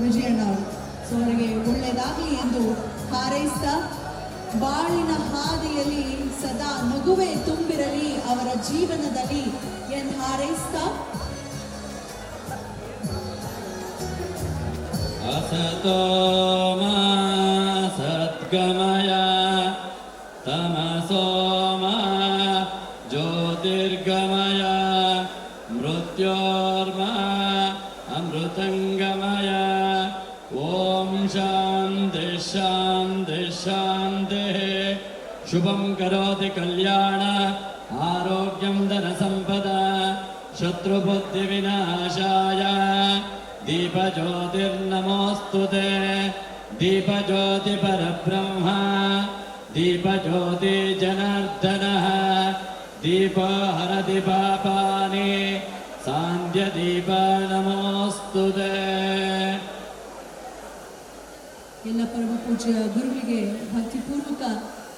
ವಿಜಯಣ್ಣ ಅವರು ಸೊ ಅವರಿಗೆ ಒಳ್ಳೆಯದಾಗಲಿ ಎಂದು ಹಾರೈಸ್ತಾ ಬಾಳಿನ ಹಾದಿಯಲ್ಲಿ ಸದಾ ನಗುವೆ ತುಂಬಿರಲಿ ಅವರ ಜೀವನದಲ್ಲಿ ಎಂದು ಹಾರೈಸ್ತಾ असतो मा सद्गमय तमसो मा ज्योतिर्गमय मृत्योर्मा अमृतङ्गमय ॐ शान्ति शान्ति शान्तिः शुभं करोति कल्याण आरोग्यं धनसम्पदा शत्रुबुद्धिविनाशाय दीपज्योतिर्नमोऽस्तु ते दीपज्योतिपरब्रह्म दीपज्योतिजनार्दनः दीपो हरति पापानि सान्ध्यदीप नमोऽस्तु ते ಎಲ್ಲ ಪರಮ ಪೂಜ್ಯ ಗುರುವಿಗೆ ಭಕ್ತಿಪೂರ್ವಕ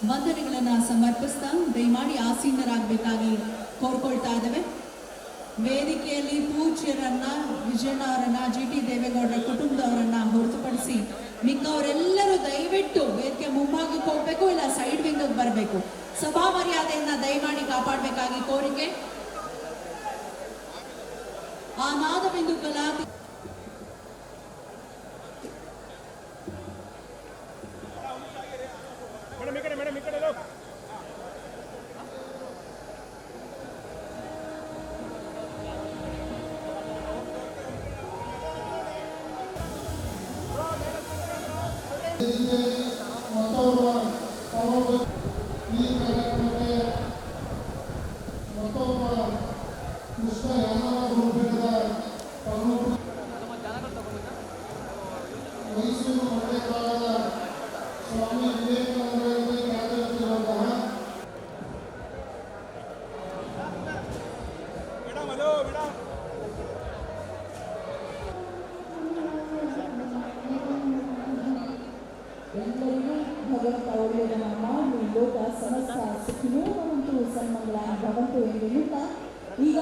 ವಂದನೆಗಳನ್ನು ಸಮರ್ಪಿಸ್ತಾ ದಯಮಾಡಿ ಆಸೀನರಾಗಬೇಕಾಗಿ ಕೋರ್ಕೊಳ್ತಾ ಇದ್ದೇವೆ. ವೇದಿಕೆಯಲ್ಲಿ ಪೂಜ್ಯರನ್ನ ವಿಜಯನವರನ್ನ ಜಿ ಟಿ ದೇವೇಗೌಡರ ಕುಟುಂಬದವರನ್ನ ಹೊರತುಪಡಿಸಿ ಮಿಕ್ಕವರೆಲ್ಲರೂ ದಯವಿಟ್ಟು ವೇದಿಕೆ ಮುಂಭಾಗಕ್ಕೆ ಹೋಗ್ಬೇಕು, ಇಲ್ಲ ಸೈಡ್ ವಿಂಗ್ ಬರಬೇಕು. ಸಭಾ ಮರ್ಯಾದೆಯನ್ನ ದಯಮಾಡಿ ಕಾಪಾಡಬೇಕಾಗಿ ಕೋರಿಕೆ. ಆ ನಾದವೆಂದು Hello, Milan. ಭಗವಂತ ಒಳ್ಳೆಯದನ್ನು ಮಾಡಿ ಲೋಕ ಸಮಸ್ತ ಸುಖಿನೋ ಭವಂತು ಸನ್ಮಂಗಳ ಭವಂತು ಎಂದು ಹೇಳುತ್ತಾ ಈಗ